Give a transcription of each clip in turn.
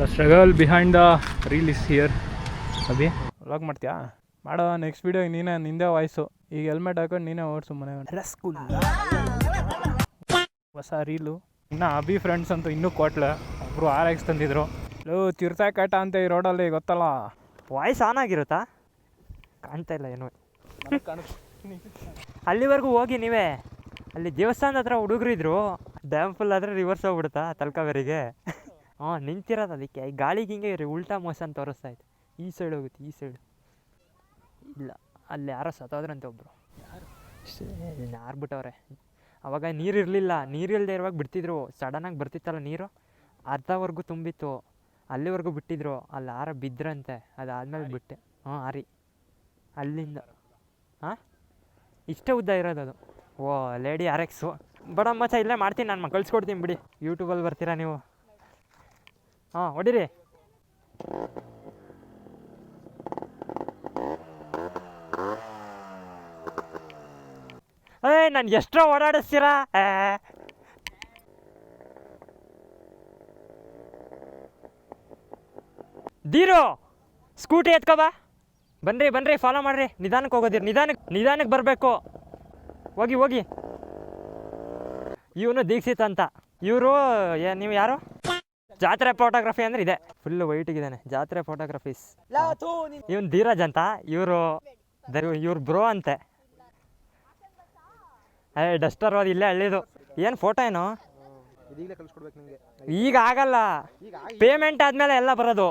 The struggle behind the reel is here Abhi? Vlog ಮಾಡ್ತೀಯಾ? ಮಾಡೋ next video ನೀನೇ ನಿಂದೆ ವಾಯ್ಸು ಈಗ ಹೆಲ್ಮೆಟ್ ಹಾಕೊಂಡು ನೀನೇ ಓಡಿಸು ಮನೆ ರಸ್ಕುಲ್ ಹೊಸ ರೀಲು ಇನ್ನು ಅಭಿ ಫ್ರೆಂಡ್ಸ್ ಅಂತೂ ಇನ್ನೂ ಕೊಟ್ಲೆ. ಒಬ್ಬರು ಆರ್ ಎಕ್ಸ್ ತಂದಿದ್ರು. ಲೋ ತಿರ್ತಾ ಕಟ ಅಂತ ಈ ರೋಡಲ್ಲಿ ಗೊತ್ತಲ್ಲ? ವಾಯ್ಸ್ ಆನ್ ಆಗಿರುತ್ತಾ? ಕಾಣ್ತಾ ಇಲ್ಲ ಏನು. ಅಲ್ಲಿವರೆಗೂ ಹೋಗಿ ನೀವೇ. ಅಲ್ಲಿ ದೇವಸ್ಥಾನದ ಹತ್ರ ಹುಡುಗರು ಇದ್ರು. ಡ್ಯಾಮ್ ಫುಲ್ ಆದರೆ ರಿವರ್ಸ್ ಹೋಗ್ಬಿಡುತ್ತಾ ತಲಕಾವೇರಿಗೆ? ಹಾಂ ನಿಂತಿರೋದು ಅದಕ್ಕೆ. ಈ ಗಾಳಿಗೆ ಹಿಂಗೆ ರೀ ಉಲ್ಟಾ ಮೋಸನ್ ತೋರಿಸ್ತಾ ಇತ್ತು ಈ ಸೈಡ್ ಹೋಗುತ್ತೆ ಈ ಸೈಡ್ ಇಲ್ಲ ಅಲ್ಲಿ ಯಾರೋ ಸತ್ತೋದ್ರಂತೆ ಒಬ್ಬರು ಯಾರ್ಬಿಟ್ಟವ್ರೆ ಅವಾಗ ನೀರು ಇರಲಿಲ್ಲ. ನೀರು ಇಲ್ಲದೆ ಇರುವಾಗ ಬಿಡ್ತಿದ್ರು. ಸಡನ್ನಾಗಿ ಬರ್ತಿತ್ತಲ್ಲ ನೀರು? ಅರ್ಧವರೆಗೂ ತುಂಬಿತ್ತು. ಅಲ್ಲಿವರೆಗೂ ಬಿಟ್ಟಿದ್ರು. ಅಲ್ಲಿ ಆರ ಬಿದ್ರಂತೆ. ಅದಾದಮೇಲೆ ಬಿಟ್ಟೆ. ಹ್ಞೂ ಆರಿ. ಅಲ್ಲಿಂದ. ಹಾಂ? ಇಷ್ಟೇ ಉದ್ದ ಇರೋದು ಅದು. ಓ ಲೇಡಿ ಆರ್ ಎಕ್ಸು. ಬಡ ಮಚ್ಚ ಇಲ್ಲೇ ಮಾಡ್ತೀನಿ. ನಾನು ಕಳ್ಸ್ಕೊಡ್ತೀನಿ ಬಿಡಿ. ಯೂಟ್ಯೂಬಲ್ಲಿ ಬರ್ತೀರಾ ನೀವು? ಹಾಂ, ಹೊಡಿರಿ. ಏ ನಾನು ಎಷ್ಟೋ ಓಡಾಡಿಸ್ತೀರಾ. ದೀರು ಸ್ಕೂಟಿ ಎತ್ಕೊಬಾ ಬನ್ರಿ ಬನ್ರಿ ಫಾಲೋ ಮಾಡ್ರಿ. ನಿಧಾನಕ್ಕೆ ಹೋಗೋದಿರಿ ನಿಧಾನಕ್ಕೆ ನಿಧಾನಕ್ಕೆ ಬರಬೇಕು. ಹೋಗಿ ಹೋಗಿ. ಇವನು ದೀಕ್ಷಿತ್ ಅಂತ. ಇವರು ನೀವು ಯಾರು? ಜಾತ್ರೆ ಫೋಟೋಗ್ರಫಿ ಅಂದ್ರೆ ಇದೆ. ಫುಲ್ ವೈಟಿಗಿದ್ದಾನೆ ಜಾತ್ರೆ ಫೋಟೋಗ್ರಫೀಸ್ ಇವನ್ ಧೀರಜ್ ಅಂತ. ಇವರು ಇವ್ರ ಬ್ರೋ ಅಂತೆ. ಏ ಡಸ್ಟರ್ ಅದು ಇಲ್ಲೇ ಹಳ್ಳಿದು. ಏನು ಫೋಟೋ ಏನು? ಈಗ ಆಗಲ್ಲ. ಪೇಮೆಂಟ್ ಆದಮೇಲೆ ಎಲ್ಲ ಬರೋದು.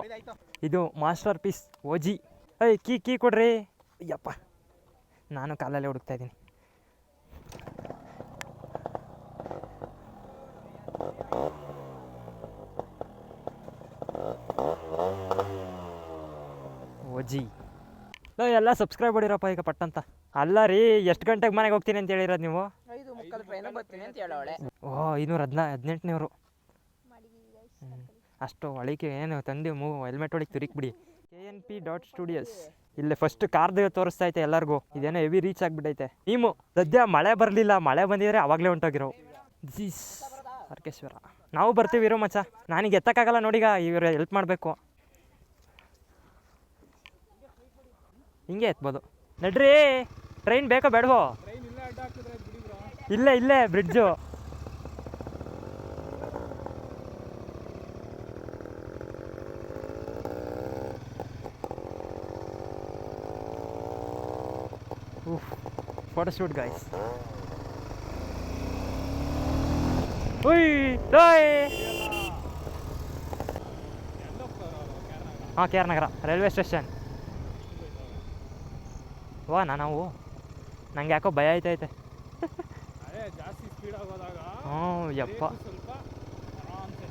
ಇದು ಮಾಸ್ಟರ್ ಪೀಸ್ ಓಜಿ ಏಯ್ ಕೀ ಕೀ ಕೊಡ್ರಿ. ಅಯ್ಯಪ್ಪ. ನಾನು ಕಾಲಲ್ಲೇ ಹುಡುಕ್ತಾ ಇದ್ದೀನಿ. ಓಜಿ ಲೋ ಎಲ್ಲ ಸಬ್ಸ್ಕ್ರೈಬ್ ಮಾಡಿರಪ್ಪ ಈಗ ಪಟ್ಟಂತ. ಅಲ್ಲ ರೀ ಎಷ್ಟು ಗಂಟೆಗೆ ಮನೆಗೆ ಹೋಗ್ತೀನಿ ಅಂತ ಹೇಳಿರೋದು ನೀವು? ಐದು ಮುಕ್ಕಾಲು ಟ್ರೈನ್ ಬರ್ತೀನಿ ಅಂತ ಹೇಳೋಳೆ ಓ ಇನ್ನೂರ ಹದಿನಾ ಹದಿನೆಂಟನೇವರು ಅಷ್ಟು ಒಳಿಕೆ ಏನು ತಂದು ಮೂ ಹೆಲ್ಮೆಟ್ ಒಳಗೆ ತಿರುಗಿಬಿಡಿ K N P dot studios ಇಲ್ಲಿ ಫಸ್ಟ್ ಕಾರ್ದು ತೋರಿಸ್ತಾ ಐತೆ ಎಲ್ಲರಿಗೂ. ಇದೇನೋ ಹೆವಿ ರೀಚ್ ಆಗಿಬಿಟ್ಟೈತೆ. ನೀವು ಸದ್ಯ ಮಳೆ ಬರಲಿಲ್ಲ. ಮಳೆ ಬಂದಿದ್ರೆ ಅವಾಗಲೇ ಹೊಂಟೋಗಿರೋ ಜೀಸ್ ಅರ್ಕೇಶ್ವರ ನಾವು ಬರ್ತೀವಿ ಇರೋ ಮಚ್ಚ. ನನಗೆ ಎತ್ತಕ್ಕಾಗಲ್ಲ ನೋಡಿಗ ಇವರು ಹೆಲ್ಪ್ ಮಾಡಬೇಕು. ಹಿಂಗೆ ಎತ್ಬೋದು. ನಡ್ರಿ ಟ್ರೈನ್ ಬೇಕೋ ಬೇಡವೋ? ಇಲ್ಲೇ ಇಲ್ಲೇ ಬ್ರಿಡ್ಜು ಫೋಟೋ ಶೂಟ್ ಗಾಯ್ಸ್ ಹಾಂ, K R Nagar railway station ವಾ ನಾವು? ನಂಗೆ ಯಾಕೋ ಭಯ ಆಯ್ತೈತೆ ಜಾಸ್ತಿ ಹ್ಞೂ ಯಪ್ಪ. ಸ್ವಲ್ಪ ಆರಾಮ್ಸೆ.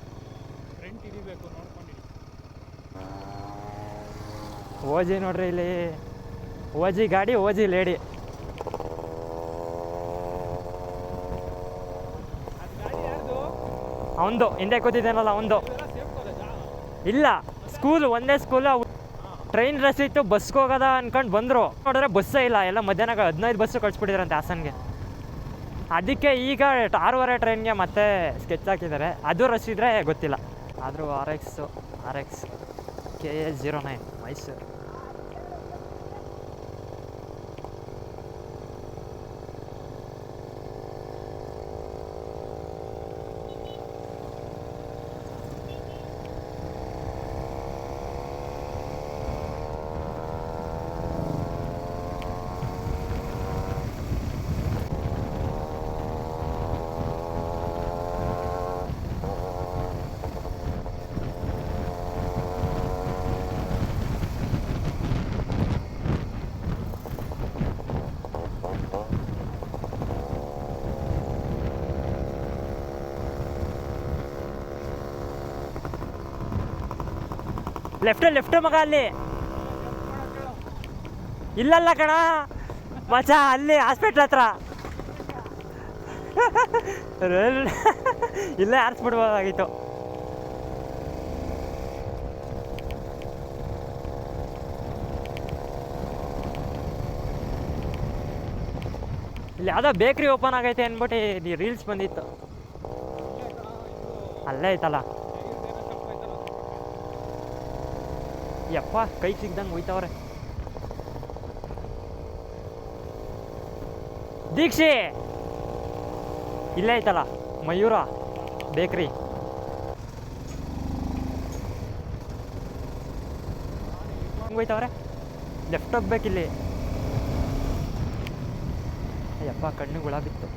ಫ್ರಂಟ್ ಹಿಡಿಬೇಕು ನೋಡ್ಕೊಂಡಿರಿ. ಓಜಿ ನೋಡ್ರಿ ಇಲ್ಲಿ. ಓಜಿ ಗಾಡಿ ಓಜಿ ಲೇಡಿ. ಅವಂದು ಹಿಂದೆ ಕೂತಿದ್ದೇನಲ್ಲ ಅವಂದು. ಇಲ್ಲ ಸ್ಕೂಲ್ ಒಂದೇ ಸ್ಕೂಲ್ ಟ್ರೈನ್ ರಸ್ ಇತ್ತು ಬಸ್ಗೆ ಹೋಗೋದ ಅನ್ಕೊಂಡು ಬಂದರು. ನೋಡಿದ್ರೆ ಬಸ್ಸೇ ಇಲ್ಲ, ಎಲ್ಲ ಮಧ್ಯಾಹ್ನ ಹದಿನೈದು ಬಸ್ಸು ಕಳಿಸ್ಬಿಟ್ಟಿದ್ರಂತೆ ಹಾಸನ್ಗೆ. ಅದಕ್ಕೆ ಈಗ ಆರೂವರೆ ಟ್ರೈನ್ಗೆ ಮತ್ತೆ ಸ್ಕೆಚ್ ಹಾಕಿದ್ದಾರೆ. ಅದು ರಸ್ ಇದ್ದರೆ ಗೊತ್ತಿಲ್ಲ. ಆದರೂ R X R X K A zero nine Mysuru. Left left ಮಗ ಅಲ್ಲಿ ಇಲ್ಲಲ್ಲ ಕಣ. ಮಚ ಅಲ್ಲಿ ಹಾಸ್ಪಿಟ್ಲ್ ಹತ್ರ. ಇಲ್ಲೇ ಆರಿಸ್ಬಿಡ್ಬೋದಾಗಿತ್ತು. ಇಲ್ಲಿ ಯಾವುದೋ ಬೇಕ್ರಿ ಓಪನ್ ಆಗೈತೆ ಅಂದ್ಬಿಟ್ಟು ರೀಲ್ಸ್ ಬಂದಿತ್ತು. ಅಲ್ಲೇ ಐತಲ್ಲ. ಯಪ್ಪ ಕೈ ಸಿಗ್ದಂಗೆ ಹೋಯ್ತವ್ರೆ ದೀಕ್ಷೆ ಇಲ್ಲೇ ಐತಲ್ಲ, ಮಯೂರ ಬೇಕ್ರಿ. ಹೆಂಗ್ ಹೋಯ್ತವ್ರೆ ಲೆಫ್ಟ್ ಹೋಗ್ಬೇಕಿಲ್ಲಿ ಅಯ್ಯಪ್ಪ, ಕಣ್ಣು ಗುಳ ಬಿತ್ತು.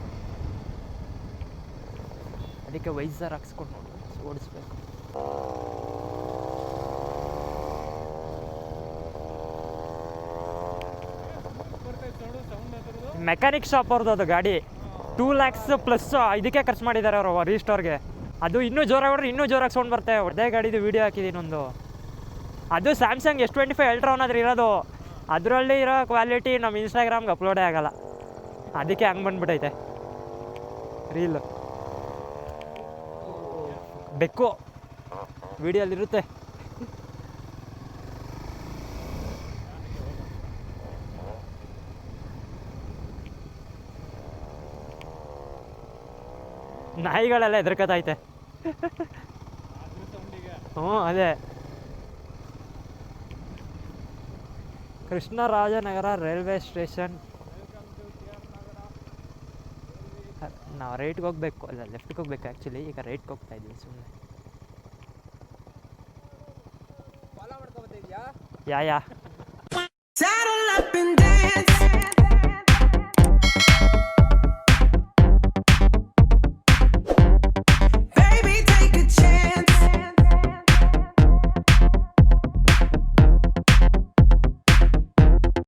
ಅದಕ್ಕೆ ವೈಸರ್ ಹಾಕ್ಸ್ಕೊಂಡು ನೋಡಿ, ಓಡಿಸ್ಬೇಕು. ಮೆಕ್ಯಾನಿಕ್ ಶಾಪ್ ಅವ್ರದ್ದು ಅದು ಗಾಡಿ ಟೂ ಲ್ಯಾಕ್ಸ್ ಪ್ಲಸ್ ಇದಕ್ಕೆ ಖರ್ಚು ಮಾಡಿದ್ದಾರೆ ಅವರು ರೀಸ್ಟೋರ್ಗೆ ಅದು ಇನ್ನೂ ಜೋರಾಗಿ ಹೊಡ್ರೆ ಇನ್ನೂ ಜೋರಾಗಿ ಸೌಂಡ್ ಬರುತ್ತೆ. ಒಡೆ ಗಾಡಿದು ವೀಡಿಯೋ ಹಾಕಿದ್ದೀನಿ ಒಂದು ಅದು Samsung S twenty five Ultra ಅನ್ನೋದ್ರ ಇರೋದು. ಅದರಲ್ಲಿ ಇರೋ ಕ್ವಾಲಿಟಿ ನಮ್ಮ ಇನ್ಸ್ಟಾಗ್ರಾಮ್ಗೆ ಅಪ್ಲೋಡೇ ಆಗೋಲ್ಲ. ಅದಕ್ಕೆ ಹಂಗೆ ಬಂದ್ಬಿಟ್ಟೈತೆ ರೀಲ್ ಬೆಕ್ಕು. ವಿಡಿಯೋಲಿರುತ್ತೆ ನಾಯಿಗಳೆಲ್ಲ ಹೆದರ್ಕತೈತೆ. ಹ್ಞೂ ಅದೇ. Krishnarajanagar railway station. ನಾವು ರೈಟ್ಗೆ ಹೋಗ್ಬೇಕು ಅಲ್ಲ ಲೆಫ್ಟ್ಗೆ ಹೋಗ್ಬೇಕು ಆ್ಯಕ್ಚುಲಿ ಈಗ ರೈಟ್ಗೆ ಹೋಗ್ತಾ ಇದ್ದೀವಿ ಸುಮ್ಮನೆ ಯಾ ಯಾ.